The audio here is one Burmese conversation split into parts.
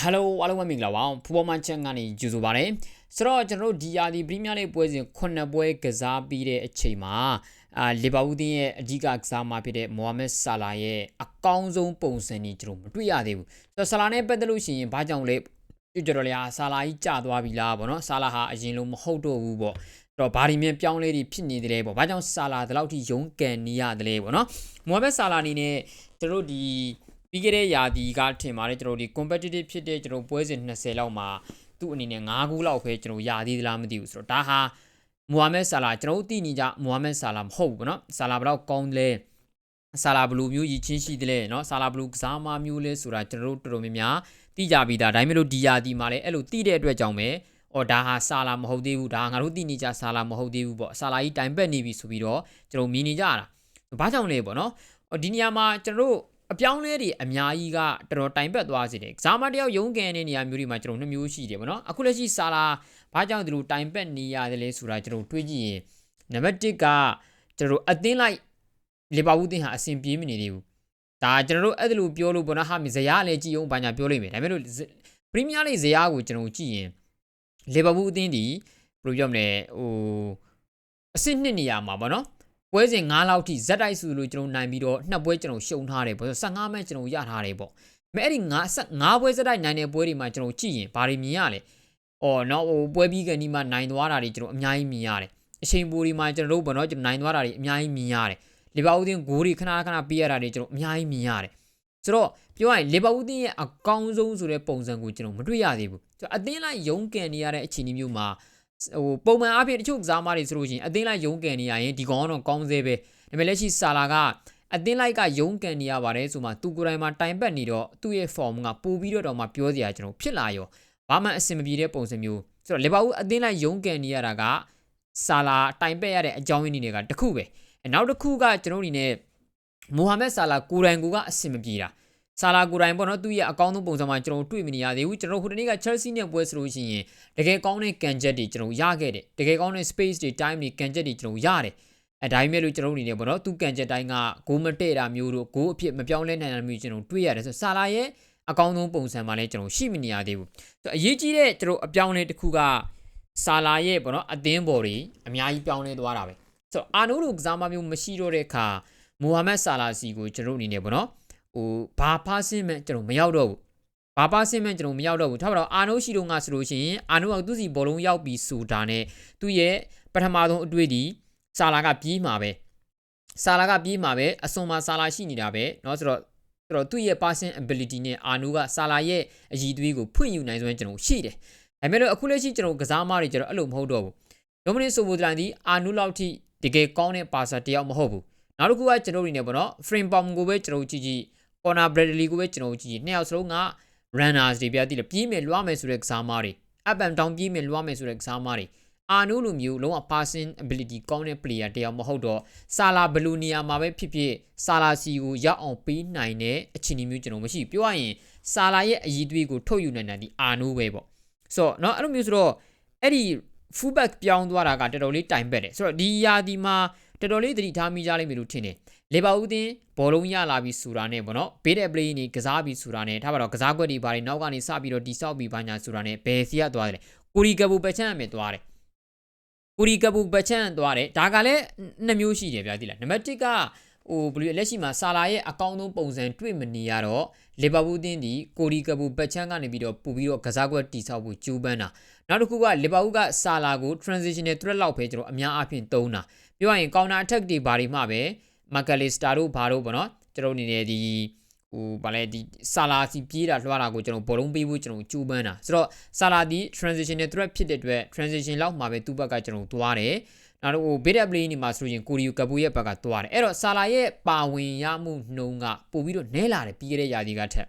ဟယ်လိုအားလုံးပဲမင်္ဂလာပါဖူဘောမန်ချက်ကနေကြိုဆိုပါရစေဆိုတော့ကျွန်တော်တို့ဒီယာဒီပရီးမီးယားလိပွဲစဉ်9ပွဲကစားပြီးတဲ့အချိန်မှာအာလီဗာပူးတင်းရဲ့အကြီးကကစားမဖြစ်တဲ့မိုဟာမက်ဆာလာရဲ့အကောင်းဆုံးပုံစံကြီးကျွန်တော်မတွေ့ရသေးဘူးဆိုတော့ဆာလာနဲ့ပတ်သက်လို့ရှိရင်ဘာကြောင့်လဲကျွန်တော်လည်းဆာလာကြီးကြာသွားပြီလားဗောနော်ဆာလာဟာအရင်လိုမဟုတ်တော့ဘူးဗောတော့ဘာဒီမြင်ပြောင်းလဲတွေဖြစ်နေတယ်ပေါ့။ဘာကြောင့်ဆာလာဒီလောက်ထိရုန်းကန်နေရတယ်လဲပေါ့နော်။မိုဟာမက်ဆာလာအနေနဲ့ကျွန်တော်တို့ဒီ ပြီးခဲ့တဲ့ရာသီကထင်ပါတယ်ကျွန်တော်ဒီ competitive ဖြစ်တဲ့ကျွန်တော်ပွဲစဉ်20လောက်မှာသူ့အနေနဲ့9ခုလောက်ပဲကျွန်တော်ရာသီသလားမသိဘူးဆိုတော့ဒါဟာမူဟာမက်ဆာလာကျွန်တော်တို့သိနေကြမူဟာမက်ဆာလာမဟုတ်ဘူးပေါ့နော်ဆာလာဘလောက်ကောင်းလဲဆာလာဘလူးမျိုးရည်ချင်းရှိတယ်လေနော်ဆာလာဘလူးကစားမမျိုးလဲဆိုတာကျွန်တော်တို့တော်တော်များများသိကြပြီးသားဒါပေမဲ့လို့ဒီယာဒီမှာလည်းအဲ့လိုသိတဲ့အတွက်ကြောင့်ပဲအော်ဒါဟာဆာလာမဟုတ်သေးဘူးဒါငါတို့သိနေကြဆာလာမဟုတ်သေးဘူးပေါ့ဆာလာကြီးတိုင်ပက်နေပြီဆိုပြီးတော့ကျွန်တော်မြင်နေကြတာဘာကြောင့်လဲပေါ့နော်အော်ဒီနေရာမှာကျွန်တော်တို့ အပြောင်းလဲတွေအများကြီးကတော်တော်တိုင်ပတ်သွားစေတယ်။ကစားမတယောက်ရုံးကန်တဲ့နေရာမျိုးတွေမှာကျွန်တော်နှစ်မျိုးရှိတယ်ဗောနော်။အခုလက်ရှိဆာလာဘာကြောင့်ဒီလိုတိုင်ပတ်နေရတယ်လဲဆိုတာကျွန်တော်တွေးကြည့်ရင်နံပါတ်1ကကျွန်တော်အသင်းလိုက်လီဗာပူးတင်ဟာအဆင်ပြေမနေသေးဘူး။ဒါကျွန်တော်တို့အဲ့ဒါလိုပြောလို့ဗောနော်ဟာမဇယားလည်းကြည့်အောင်ဘာညာပြောလိမ့်မယ်။ဒါပေမဲ့လို့ပရီးမီးယားလိဇယားကိုကျွန်တော်ကြည့်ရင်လီဗာပူးအသင်းဒီဘယ်လိုပြောမလဲဟိုအဆင့်နှစ်နေရာမှာဗောနော် ပွဲစဉ်9လောက်ထိဇက်တိုက်စုလို့ကျွန်တော်နိုင်ပြီးတော့နှစ်ပွဲကျွန်တော်ရှုံထားတယ်ပေါ့15မဲကျွန်တော်ရထားတယ်ပေါ့မဲအဲ့ဒီ9 9ပွဲဇက်တိုက်နိုင်တဲ့ပွဲတွေမှာကျွန်တော်ကြည့်ရင်ဘာတွေမြင်ရလဲအော်နော်ဟိုပွဲပြီးကနေမှနိုင်သွားတာတွေကျွန်တော်အများကြီးမြင်ရတယ်အချိန်ပိုတွေမှာကျွန်တော်တို့ဘောနော်ကျွန်တော်နိုင်သွားတာတွေအများကြီးမြင်ရတယ်လီဗာပူးတင်းဂိုးတွေခဏခဏပေးရတာတွေကျွန်တော်အများကြီးမြင်ရတယ်ဆိုတော့ပြောရရင်လီဗာပူးတင်းရဲ့အကောင်းဆုံးဆိုတဲ့ပုံစံကိုကျွန်တော်မတွေ့ရသေးဘူးကျွန်တော်အသင်းလိုက်ရုံးကန်နေရတဲ့အခြေအနေမျိုးမှာ ဟိုပုံမှန်အားဖြင့်တချို့ကစားမတွေဆိုလို့ရှိရင်အသင်းလိုက်ရုံးကန်နေရရင်ဒီကောင်ကတော့ကောင်းသေးပဲဒါပေမဲ့လက်ရှိဆာလာကအသင်းလိုက်ကရုံးကန်နေရပါတယ်ဆိုမှသူကိုယ်တိုင်မှာတိုင်ပတ်နေတော့သူ့ရဲ့ form ကပိုပြီးတော့တော့မှပြောစရာကျွန်တော်ဖြစ်လာရောဘာမှအဆင်မပြေတဲ့ပုံစံမျိုးဆိုတော့လီဗာပူးအသင်းလိုက်ရုံးကန်နေရတာကဆာလာတိုင်ပတ်ရတဲ့အကြောင်းရင်းတွေကတခုပဲနောက်တစ်ခုကကျွန်တော်အနေနဲ့မိုဟာမက်ဆာလာကိုယ်တိုင်ကအဆင်မပြေတာ ဆာလာကိုယ်တိုင်ပေါ့နော်သူ့ရဲ့အကောင်းဆုံးပုံစံမှာကျွန်တော်တွေ့မနေရသေးဘူးကျွန်တော်ဟိုတနေ့က Chelsea နဲ့ပွဲဆိုလို့ရှိရင်တကယ်ကောင်းတဲ့ကန်ချက်တွေကျွန်တော်ရခဲ့တယ်တကယ်ကောင်းတဲ့ space တွေ time တွေကန်ချက်တွေကျွန်တော်ရတယ်အဲဒါပေမဲ့လို့ကျွန်တော်အနေနဲ့ပေါ့နော်သူကန်ချက်တိုင်းကဂိုးမတည့်တာမျိုးတို့ဂိုးအဖြစ်မပြောင်းလဲနိုင်တာမျိုးကျွန်တော်တွေ့ရတယ်ဆိုဆာလာရဲ့အကောင်းဆုံးပုံစံမှာလည်းကျွန်တော်ရှိမနေရသေးဘူးဆိုအရေးကြီးတဲ့ကျွန်တော်အပြောင်းလဲတစ်ခုကဆာလာရဲ့ပေါ့နော်အသင်းပေါ်တွေအများကြီးပြောင်းလဲသွားတာပဲဆိုတော့အာနိုလိုကစားမမျိုးမရှိတော့တဲ့အခါမိုဟာမက်ဆာလာစီကိုကျွန်တော်အနေနဲ့ပေါ့နော် ဟိုဘာဖားစင်းမဲ့ကျွန်တော်မရောက်တော့ဘူးဘာပါစင်းမဲ့ကျွန်တော်မရောက်တော့ဘူးထားပါတော့အာနိုရှိတော့ငါဆိုလို့ရှိရင်အာနိုကသူ့စီဘောလုံးရောက်ပြီးဆိုတာနဲ့သူ့ရဲ့ပထမဆုံးအတွေ့အထိဆာလာကပြေးမှာပဲဆာလာကပြေးမှာပဲအစွန်မှာဆာလာရှိနေတာပဲเนาะဆိုတော့ဆိုတော့သူ့ရဲ့ passing ability နဲ့အာနိုကဆာလာရဲ့အည်သွေးကိုဖွင့်ယူနိုင်စွမ်းကျွန်တော်ရှိတယ်ဒါပေမဲ့လို့အခုလက်ရှိကျွန်တော်ကစားမတွေကျွန်တော်အဲ့လိုမဟုတ်တော့ဘူးဒိုမနစ်ဆိုဘိုဒလန်ဒီအာနိုလောက်ထိတကယ်ကောင်းတဲ့ပါဆာတယောက်မဟုတ်ဘူးနောက်တစ်ခုကကျွန်တော်အနေနဲ့ပေါ့နော် frame bomb ကိုပဲကျွန်တော်ကြည့်ကြည့် corner bradley ကိုပဲကျွန်တော်ကြည့်ကြည့်နှစ်ယောက်စလုံးက runners တွေပြတိလေပြေးမယ်လွှမ်းမယ်ဆိုတဲ့ကစားမတွေ up and down ပြေးမယ်လွှမ်းမယ်ဆိုတဲ့ကစားမတွေအာနိုလိုမျိုးလုံးဝ passing ability ကောင်းတဲ့ player တယောက်မဟုတ်တော့ဆာလာဘလူနီယာမှာပဲဖြစ်ဖြစ်ဆာလာစီကိုရောက်အောင်ပေးနိုင်တဲ့အခြေအနေမျိုးကျွန်တော်မရှိပြောရရင်ဆာလာရဲ့အည်သွေးကိုထုတ်ယူနိုင်တဲ့ဒီအာနိုပဲပေါ့ဆိုတော့เนาะအဲ့လိုမျိုးဆိုတော့အဲ့ဒီ fullback ပြောင်းသွားတာကတော်တော်လေးတိုင်ပက်တယ်ဆိုတော့ဒီယာဒီမှာတော်တော်လေးသတိထားမိကြလိမ့်မယ်လို့ထင်တယ် လေဘာဦးတင်ဘောလုံးရလာပြီးဆိုတာနဲ့ပေါ့နော်ဘေးတဲ့ play နေကစားပြီးဆိုတာနဲ့ထားပါတော့ကစားကွက်တွေဘာတွေနောက်ကနေစပြီးတော့တိဆောက်ပြီးဘာညာဆိုတာနဲ့ဘယ်စီကသွားတယ်ကိုရီကဘူပချန်အမေသွားတယ်ကိုရီကဘူပချန်သွားတယ်ဒါကလည်းနှစ်မျိုးရှိတယ်ဗျာဒီလားနံပါတ်1ကဟိုဘယ်လိုလက်ရှိမှာဆာလာရဲ့အကောင့်ဆုံးပုံစံတွေ့မနေရတော့လီဗာပူးတင်းဒီကိုရီကဘူပချန်ကနေပြီးတော့ပူပြီးတော့ကစားကွက်တိဆောက်ဖို့ကြိုးပမ်းတာနောက်တစ်ခုကလီဗာပူးကဆာလာကို transitional threat လောက်ပဲကျွန်တော်အများအားဖြင့်သုံးတာပြောရရင် counter attack တွေဘာတွေမှပဲ မာကလီစတာတို့ဘာတို့ပေါ့နော်ကျွန်တော်အနေနဲ့ဒီဟိုဗာလဲဒီဆာလာစီပြေးတာလွှားတာကိုကျွန်တော်ဘောလုံးပေးဖို့ကျွန်တော်ကြိုးပမ်းတာဆိုတော့ဆာလာဒီ transitional threat ဖြစ်တဲ့အတွက် transition လောက်မှာပဲသူ့ဘက်ကကျွန်တော်သွားတယ်နောက်တော့ဟို beta play နေမှာဆိုရင်ကိုရီယိုကပူရဲ့ဘက်ကသွားတယ်အဲ့တော့ဆာလာရဲ့ပါဝင်ရမှုနှုံးကပို့ပြီးတော့နဲလာတယ်ပြီးခဲ့တဲ့ရာသီကထက်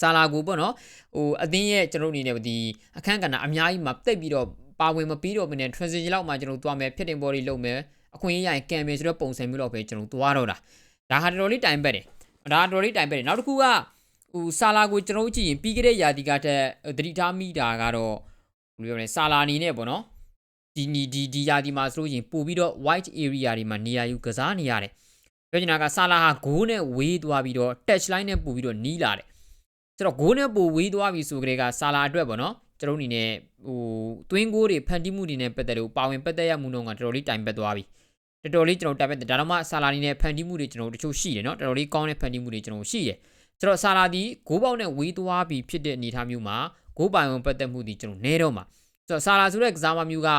ဆာလာကိုပေါ့နော်ဟိုအသင်းရဲ့ကျွန်တော်အနေနဲ့ဒီအခန်းကဏ္ဍအများကြီးမှာတိတ်ပြီးတော့ပါဝင်မပြီးတော့မနေ transition လောက်မှာကျွန်တော်သွားမယ်ဖြစ်တင်ဘော်တွေလုပ်မယ် အခွင့်အရေးရရင်ကံမယ်ဆိုတော့ပုံစံမျိုးတော့ပဲကျွန်တော်သွားတော့တာဒါဟာတော်တော်လေးတိုင်ပတ်တယ်ဒါတော်တော်လေးတိုင်ပတ်တယ်နောက်တစ်ခုကဟိုဆာလာကိုကျွန်တော်ကြည့်ရင်ပြီးခဲ့တဲ့ယာတီကထက်သတိထားမိတာကတော့ဘယ်လိုပြောလဲဆာလာအနေနဲ့ပေါ့နော်ဒီဒီဒီဒီယာတီမှာဆိုလို့ရင်ပို့ပြီးတော့ white area တွေမှာနေရာယူကစားနေရတယ်ပြောချင်တာကဆာလာဟာဂိုးနဲ့ဝေးသွားပြီးတော့ touch line နဲ့ပို့ပြီးတော့နီးလာတယ်ဆိုဆိုတော့ဂိုးနဲ့ပိုဝေးသွားပြီဆိုကြတဲ့ကဆာလာအတွက်ပေါ့နော် ကျွန်တော်အနေနဲ့ဟိုသွင်းကိုးတွေဖန်တီးမှုတွေနဲ့ပတ်သက်လို့ပါဝင်ပတ်သက်ရမှုတော့ကတော်တော်လေးတိုင်ပတ်သွားပြီတော်တော်လေးကျွန်တော်တိုင်ပတ်တယ်ဒါတော့မှဆာလာနေနဲ့ဖန်တီးမှုတွေကျွန်တော်တချို့ရှိတယ်နော်တော်တော်လေးကောင်းတဲ့ဖန်တီးမှုတွေကျွန်တော်ရှိတယ်ဆိုတော့ဆာလာဒီဂိုးပေါက်နဲ့ဝေးသွားပြီဖြစ်တဲ့အနေအထားမျိုးမှာဂိုးပိုင်ဝင်ပတ်သက်မှုဒီကျွန်တော်နဲတော့မှာဆိုတော့ဆာလာဆိုတဲ့ကစားမမျိုးက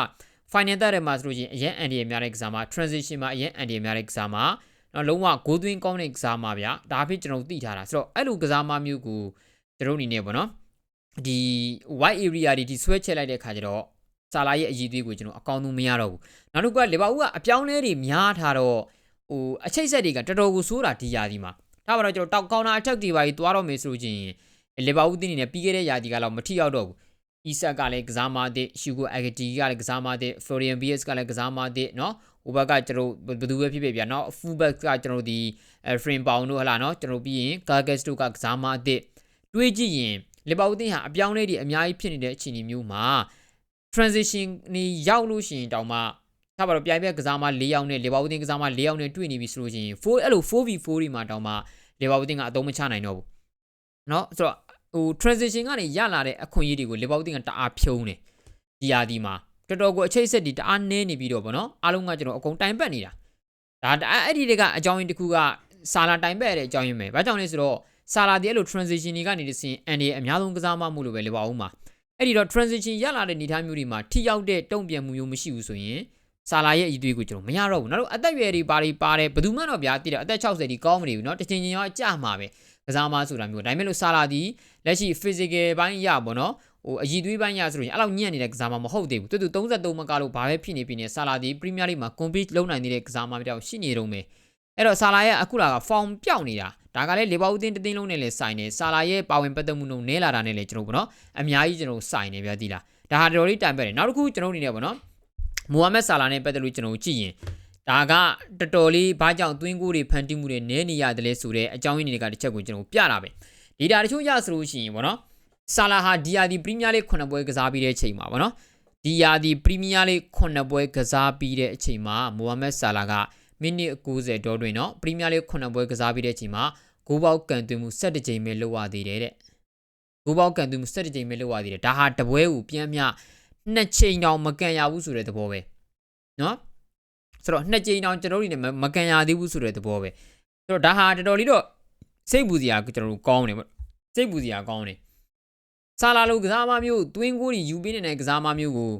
final third ထဲမှာဆိုလို့ရှိရင်အရင် anti များတဲ့ကစားမ transition မှာအရင် anti များတဲ့ကစားမနော်လုံးဝဂိုးသွင်းကောင်းတဲ့ကစားမဗျာဒါဖြစ်ကျွန်တော်သိထားတာဆိုတော့အဲ့လိုကစားမမျိုးကိုကျွန်တော်အနေနဲ့ပေါ့နော် ဒီ white area တွေဒီဆွဲချက်လိုက်တဲ့ခါကျတော့ဆာလာရဲ့အည်သွေးကိုကျွန်တော်အကောင်းဆုံးမရတော့ဘူးနောက်တစ်ခုကလီဗာပူးကအပြောင်းလဲတွေများထားတော့ဟိုအချိတ်ဆက်တွေကတော်တော်ကိုဆိုးတာဒီရာသီမှာဒါမှတော့ကျွန်တော်တောက်ကောင်းတာအချက်တွေပါကြီးသွားတော့မယ်ဆိုချင်လီဗာပူးတင်းနေပြီးခဲ့တဲ့ရာသီကတော့မထိရောက်တော့ဘူးအီဆက်ကလည်းကစားမသည့်ရှူဂိုအဂတီကလည်းကစားမသည့်ဖလိုရီယန်ဘီအက်စ်ကလည်းကစားမသည့်နော်ဟိုဘက်ကကျွန်တော်ဘယ်သူပဲဖြစ်ဖြစ်ဗျာနော်ဖူဘက်ကကျွန်တော်ဒီဖရင်ပေါင်တို့ဟလာနော်ကျွန်တော်ပြီးရင်ကာဂက်စ်တို့ကကစားမသည့်တွေးကြည့်ရင် လီဗာပူးတင်းဟာအပြောင်းလဲတွေအများကြီးဖြစ်နေတဲ့အခြေအနေမျိုးမှာ transition နေရောက်လို့ရှိရင်တောင်မှถ้าပါတော့ပြိုင်ဘက်ကစားမ၄ယောက်နဲ့လေဘာဝတင်ကစားမ၄ယောက်နဲ့တွေ့နေပြီဆိုလို့ရှိရင်4အဲ့လို 4v4 တွေမှာတောင်မှလေဘာဝတင်ကအသုံးမချနိုင်တော့ဘူးเนาะဆိုတော့ဟို transition ကနေရလာတဲ့အခွင့်အရေးတွေကိုလေဘာဝတင်ကတအားဖြုံးတယ်ဒီယာဒီမှာတော်တော်ကိုအချိတ်ဆက်ဒီတအားနည်းနေပြီးတော့ဗောနော်အားလုံးကကျွန်တော်အကုန်တိုင်ပတ်နေတာဒါအဲ့ဒီတွေကအကြောင်းရင်းတစ်ခုကဆာလာတိုင်ပတ်ရတဲ့အကြောင်းရင်းပဲဘာကြောင့်လဲဆိုတော့ ဆာလာဒီအဲ့လို transition တွေကနေတစင်အန်ဒီအများဆုံးကစားမမှုလို့ပဲလေပါအောင်မှာအဲ့ဒီတော့ transition ရလာတဲ့အနေအထားမျိုးတွေမှာထိရောက်တဲ့တုံ့ပြန်မှုမျိုးမရှိဘူးဆိုရင်ဆာလာရဲ့အည်သွေးကိုကျွန်တော်မရတော့ဘူးနောက်တော့အသက်အရွယ်တွေပါတွေပါတယ်ဘယ်သူမှတော့ဗျာတည်တယ်အသက်60ဒီကောင်းမနေဘူးเนาะတချင်ချင်းရောအကြမှာပဲကစားမဆိုတာမျိုးဒါပေမဲ့လို့ဆာလာဒီလက်ရှိ physical ဘိုင်းရပေါ့နော်ဟိုအည်သွေးပိုင်းရဆိုလို့အဲ့လောက်ညံ့နေတဲ့ကစားမမဟုတ်သေးဘူးတူတူ33မကလို့ဘာပဲဖြစ်နေပြီနေဆာလာဒီ Premier League မှာ compete လုပ်နိုင်နေတဲ့ကစားမပြောင်းရှိနေတော့မယ်အဲ့တော့ဆာလာရဲ့အခုလာက form ပြောင်းနေတာ ဒါကလည်းလေဘာဦးတင်းတသိန်းလုံးနဲ့လည်းစိုင်နေဆာလာရဲ့ပါဝင်ပတ်သက်မှုနှုန်းနဲလာတာနဲ့လည်းကျွန်တော်ပေါ့နော်အများကြီးကျွန်တော်စိုင်နေပြသီလားဒါဟာတော်တော်လေးတိုင်ပတ်တယ်နောက်တစ်ခုကျွန်တော်အနေနဲ့ပေါ့နော်မိုဟာမက်ဆာလာနဲ့ပတ်သက်လို့ကျွန်တော်ကြည့်ရင်ဒါကတော်တော်လေးဘာကြောင့်သွင်းကိုတွေဖန်တီးမှုတွေနဲနေရတယ်လဲဆိုတဲ့အကြောင်းရင်းတွေကတစ်ချက်ကိုကျွန်တော်ပြတာပဲဒီဒါတချို့ရဆိုလို့ရှိရင်ပေါ့နော်ဆာလာဟာဒီယာဒီပရီးမီးယားလိ9ပွဲကစားပြီးတဲ့အချိန်မှာပေါ့နော်ဒီယာဒီပရီးမီးယားလိ9ပွဲကစားပြီးတဲ့အချိန်မှာမိုဟာမက်ဆာလာက မိနစ်90ဒေါ်တွင်တော့ပရီးမီးယားလိ9ပွဲကစားပြီးတဲ့အချိန်မှာ9ပေါက်ကန်သွင်းမှု17ကြိမ်ပဲလုပ်ရသေးတယ်တဲ့9ပေါက်ကန်သွင်းမှု17ကြိမ်ပဲလုပ်ရသေးတယ်ဒါဟာတပွဲကိုပြန်မြနှစ်ချိန်တောင်မကန်ရဘူးဆိုတဲ့သဘောပဲနော်ဆိုတော့နှစ်ကြိမ်တောင်ကျွန်တော်တို့နေမကန်ရသေးဘူးဆိုတဲ့သဘောပဲဆိုတော့ဒါဟာတော်တော်လေးတော့စိတ်ပူစရာကျွန်တော်တို့ကောင်းတယ်ပေါ့စိတ်ပူစရာကောင်းတယ်ဆာလာလိုကစားမမျိုးတွင်းကိုကြီးယူပေးနေတဲ့ကစားမမျိုးကို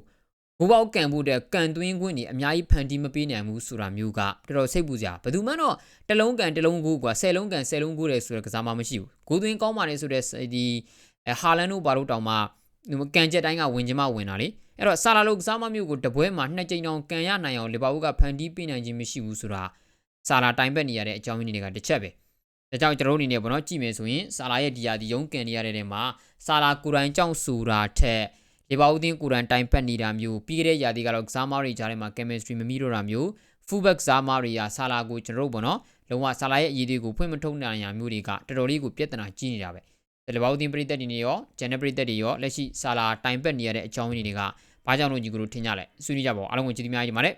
ဘိုးပေါက်ကန်ဖို့တဲ့ကန်သွင်းခွင့်တွေအများကြီးဖန်တီးမပေးနိုင်ဘူးဆိုတာမျိုးကတော်တော်စိတ်ပူစရာဘယ်သူမှတော့တလုံးကန်တလုံးကိုကွာ10လုံးကန်10လုံးကိုတယ်ဆိုတဲ့ကစားမမရှိဘူးဂိုးသွင်းကောင်းပါလေဆိုတဲ့ဒီဟာလန်တို့ဘာလို့တောင်မှကန်ချက်တိုင်းကဝင်ချင်မှဝင်တာလေအဲ့တော့ဆာလာလိုကစားမမျိုးကိုတပွဲမှာနှစ်ကြိမ်တောင်ကန်ရနိုင်အောင်လီဗာပူးကဖန်တီးပေးနိုင်ခြင်းမရှိဘူးဆိုတာဆာလာတိုင်ပတ်နေရတဲ့အကြောင်းရင်းတွေကတစ်ချက်ပဲဒါကြောင့်ကျွန်တော်တို့အနေနဲ့ပေါ့နော်ကြည့်မယ်ဆိုရင်ဆာလာရဲ့ဒီယာဒီရုံးကန်နေရတဲ့နေမှာဆာလာကိုရိုင်းကြောင့်ဆိုတာထက် လေဘာဦးတင်းကိုရန်တိုင်ပတ်နေတာမျိုးပြီးခဲ့တဲ့ຢာဒီကတော့ကစားမတွေကြားထဲမှာ chemistry မမီတော့တာမျိုး fullback ကစားမတွေရာဆာလာကိုကျွန်တော်တို့ပေါ့နော်လုံးဝဆာလာရဲ့အရေးတွေကိုဖွင့်မထုတ်နိုင်ရမျိုးတွေကတော်တော်လေးကိုပြဿနာကြီးနေတာပဲလေဘာဦးတင်းပရိသတ်တွေရောဂျန်နပရိသတ်တွေရောလက်ရှိဆာလာတိုင်ပတ်နေရတဲ့အကြောင်းရင်းတွေကဘာကြောင့်လို့ညီကိုတို့ထင်ကြလဲဆွေးနွေးကြပါဦးအားလုံးကိုကျေးဇူးများကြီးပါတယ်